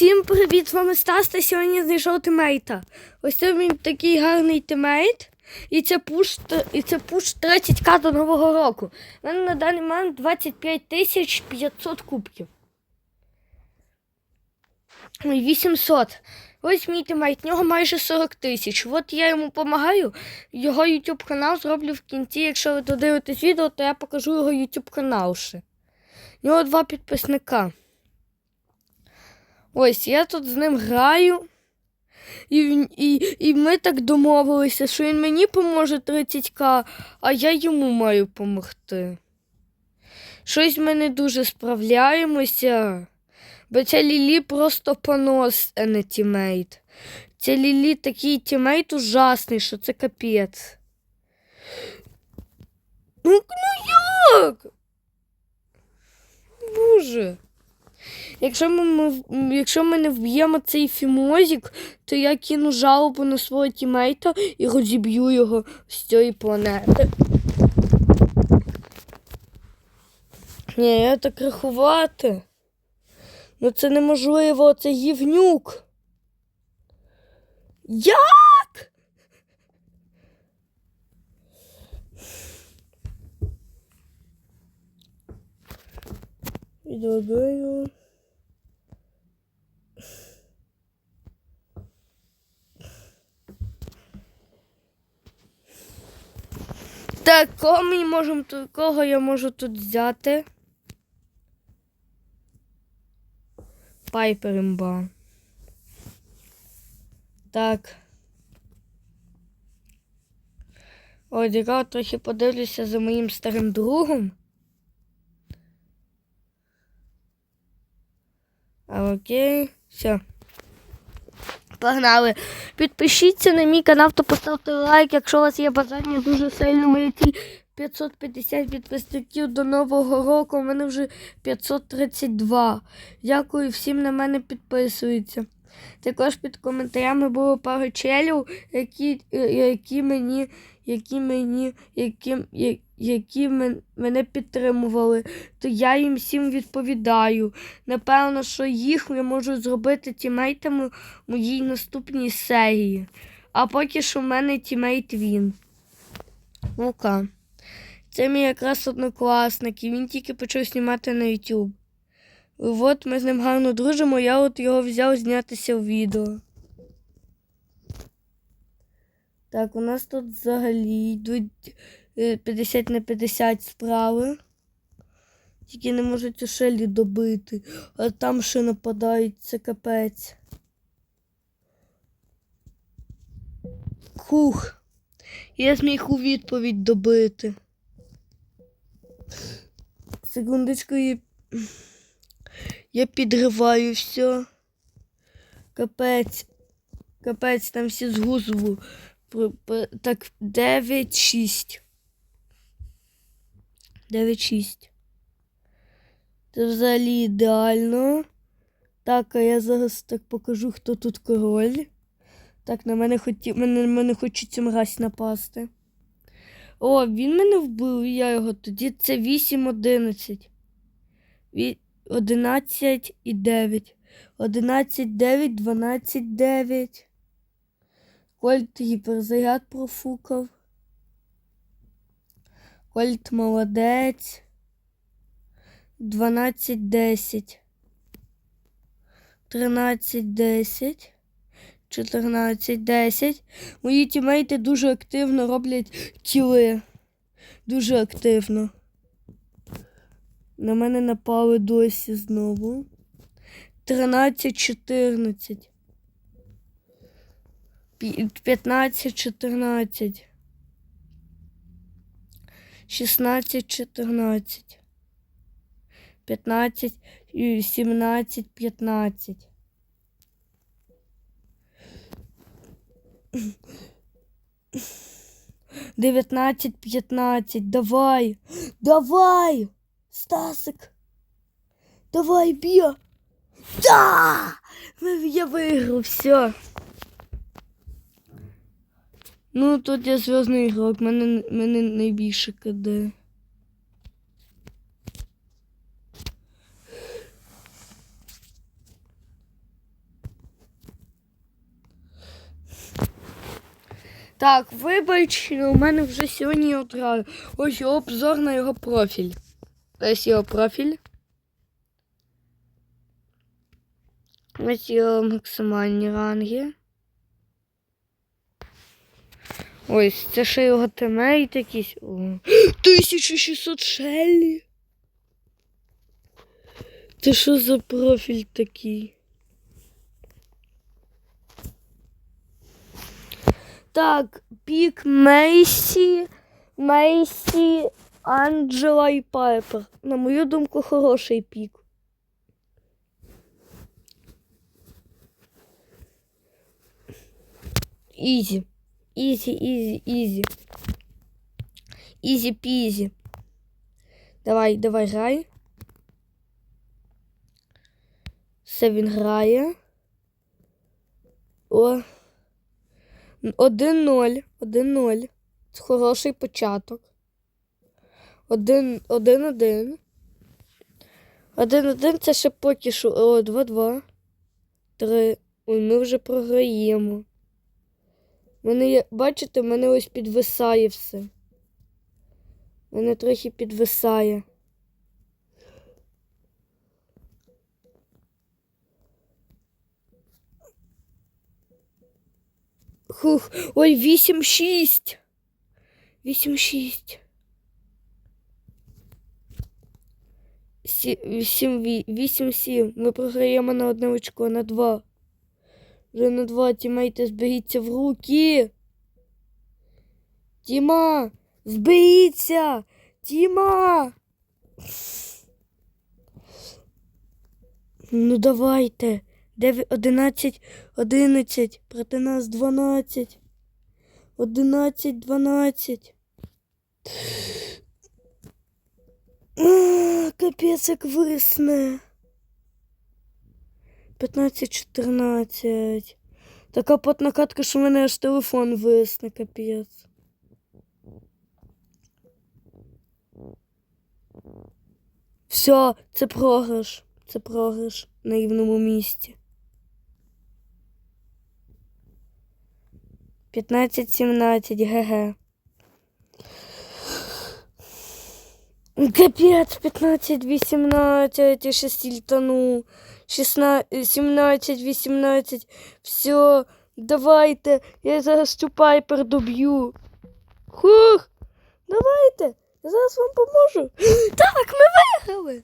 Всім привіт, з вами Стас, та сьогодні знайшов тимейта. Ось це він такий гарний тимейт. І це пуш, і це пуш 30к до Нового року. У мене на даний момент 25 тисяч 500 кубків. 800. Ось мій тимейт, в нього майже 40 тисяч. От я йому допомагаю. Його YouTube канал зроблю в кінці. Якщо ви додивитесь відео, то я покажу його YouTube канал ще. У нього два підписника. Ось я тут з ним граю. І, і, і ми так домовилися, що він мені поможе 30к, а я йому маю допомогти. Щось ми не дуже справляємося. Бо ця Лілі просто понос, а не тімейт. Ця Лілі такий тімейт ужасний, що це капець. Ну, ну як? Боже. Якщо ми, ми, якщо ми не вб'ємо цей фімозік, то я кину жалобу на свого тімейта і розіб'ю його з цієї планети. Ні, я так рахувати. Ну це неможливо, це гівнюк. Як? Відводою. Так, кого ми можемо кого я можу тут взяти? Пайпер імба. Так. Ой, цікаво, трохи подивлюся за моїм старим другом. Окей, все. Погнали. Підпишіться на мій канал та поставте лайк, якщо у вас є бажання дуже сильно. Ті 550 підписників до Нового року. У мене вже 532. Дякую всім на мене підписуються. Також під коментарями було пару челів, які, е, які мені, які мені, які, я- які мен- мене підтримували, то я їм всім відповідаю. Напевно, що їх я можу зробити тімейтами моїй наступній серії. А поки що в мене тімейт він. Лука. Це мій якраз однокласник, і він тільки почав знімати на YouTube. От ми з ним гарно дружимо, я от його взяв знятися в відео. Так, у нас тут взагалі йдуть 50 на 50 справи. Тільки не можуть у Шелі добити, а там ще нападають, це капець. Хух. Я зміг у відповідь добити. Секундочку, я, я підриваю все. Капець. Капець, там всі з гузову. Так, 9-6. 9-6. Це взагалі ідеально. Так, а я зараз так покажу, хто тут король. Так, на мене хоті... мене, мене хочеться мразь напасти. О, він мене вбив, я його тоді. Це 8-11. 11 і 9. 11, 9, 12, 9. Кольт гіперзаряд профукав. Кольт молодець. 12, 10. 13, 10. 14, 10. Мої тімейти дуже активно роблять кіли. Дуже активно. На мене напали досі знову. 13, 14. 15, 14. 16, 14. 15, і 17, 15. Дев'ятнадцять, п'ятнадцять. Давай. Давай. Стасик. Давай, б'я. Да! Я виграв, все. Ну, тут я зв'язний ігрок, мене мене найбільше кД. Так, вибач, у мене вже сьогодні одразу. Ось обзор на його профіль. Ось його профіль. Ось його максимальні ранги. Ось, це ще його тимейт якийсь. О, 1600 шеллі. Це що за профіль такий? Так, пік Мейсі, Мейсі, Анджела і Пайпер. На мою думку, хороший пік. Ізі. Ізі, ізі, ізі. Ізі пізі. Давай, давай, грай. Все він грає. О. 1-0. 1-0. Це хороший початок. 1-1. 1-1 це ще поки що. О, 2-2. 3. Ой, ми вже програємо. Мене бачите, мене ось підвисає все. Мене трохи підвисає. Хух, ой, 8-6. 8-6. 8-7. Ми програємо на одне очко, на два. Вже на два тімейти зберіться в руки. Тіма, зберіться! Тіма! Ну давайте. 9, 11, 11, проти нас 12. 11, 12. А, капець, як висне. 15, 14. Така потна катка, що в мене аж телефон висне, капець. Все, це програш. Це програш на рівному місці. 15-17, ГГ. Капець, 15-18, я ще стільтану. 16, 17-18. Все, давайте. Я зараз цю пайпер доб'ю. Хух, давайте. Я зараз вам поможу. Так, ми виграли.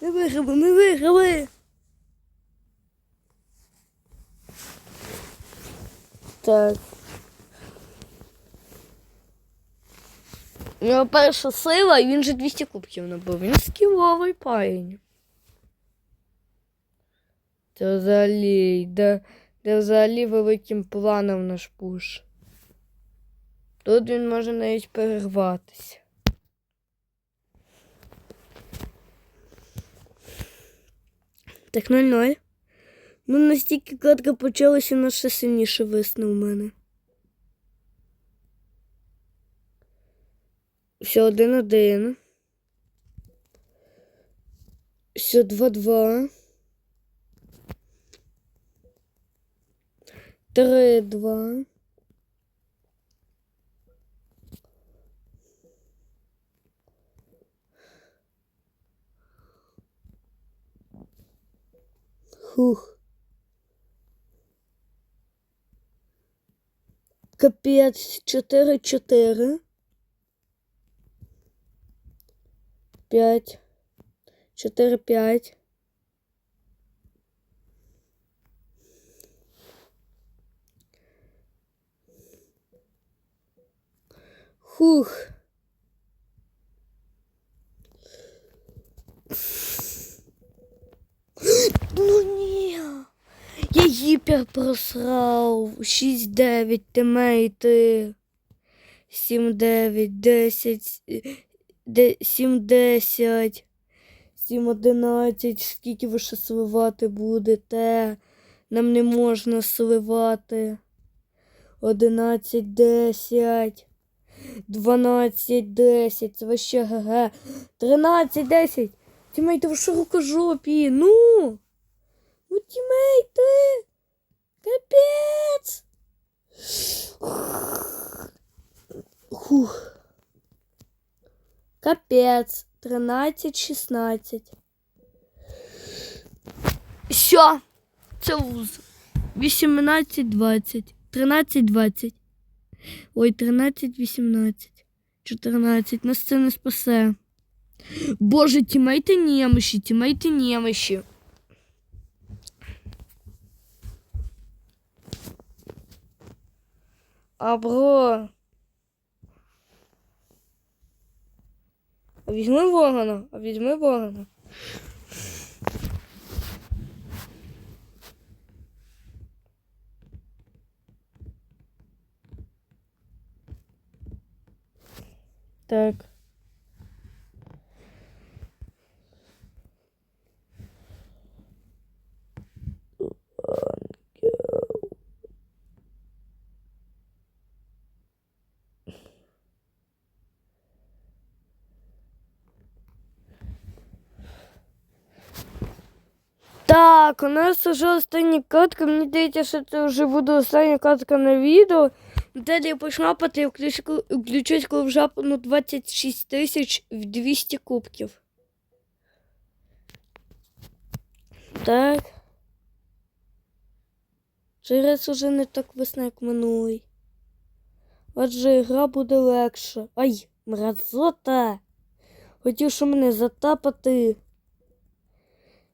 Ми виграли, ми виграли. Так. У нього перша сила, і він же 200 кубків набив. Він скіловий парень. Це взагалі, де, де взагалі великим планом наш пуш. Тут він може навіть перерватися. Так 0-0. Ну, настільки катка почалася, вона ще сильніше висне у мене. Все один-один. Все Три, два. Фух. капец чотири, чотири. П'ять. Чотири, п'ять. Хух. Ну ні. Я гіпер просрав. 6-9 тимейти. 7-9, 10, де- 7-10, 7-11. Скільки ви ще сливати будете? Нам не можна сливати. 12, 10, це вообще ГГ. 13, 10. Тімейти в широкожопі. Ну. Ну, тімейти. Капець. Хух. Капець. 13, 16. Все. Це вуз. 18, 20. 13, 20. Ой, 13, 18. 14. Нас це не спасе. Боже, тімейте немощі, тімейте немощі. А бро. А візьми вогана, а візьми вогана. Так. Так, у нас вже остання катка. Мені здається, що це вже буде остання катка на відео. Далі пошмапати коли вже ну, 26 тисяч в 200 кубків. Так. Через уже не так весна, як минулий. Отже, гра буде легша. Ай, мразота! Хотів, що мене затапати.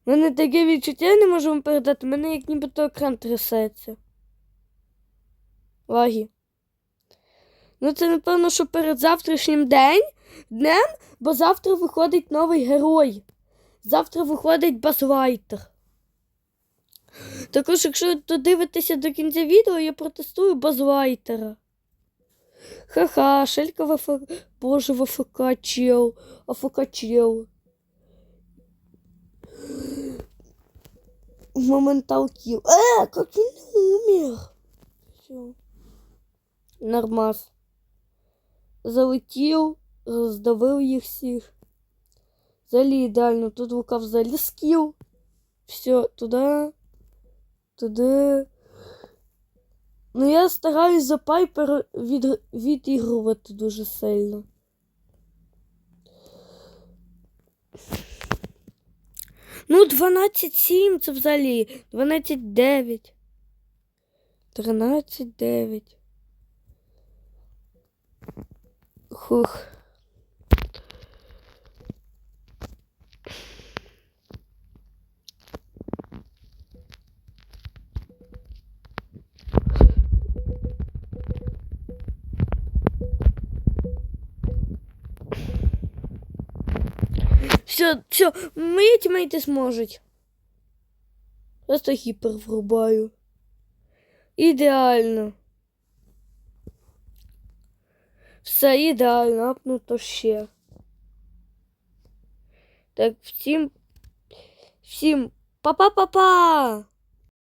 Мене таке відчуття не можу вам передати. Мене як нібито екран трясеться. Лагі. Ну, це напевно, що перед завтрашнім день днем, бо завтра виходить новий герой. Завтра виходить Базлайтер. Також, якщо додивитеся до кінця відео, я протестую Базлайтера. Ха-ха, шелька в АФК. Боже, в АФК чел. АФК. Моментал килл. Э, как он умер. Все. Нормас. Залетів, роздавив їх всіх. Взагалі ідеально. Тут Лука взагалі скіл. Все, туди. Туди. Ну, я стараюсь за Пайпер від... відігрувати дуже сильно. Ну, 12-7 це взагалі. 12-9. 13-9. Хух. Все, все, мої тімейти зможуть. Просто гіпер врубаю. Ідеально. Все ідеально, апнуто ще. Так, всім. Всім па-па-па-па!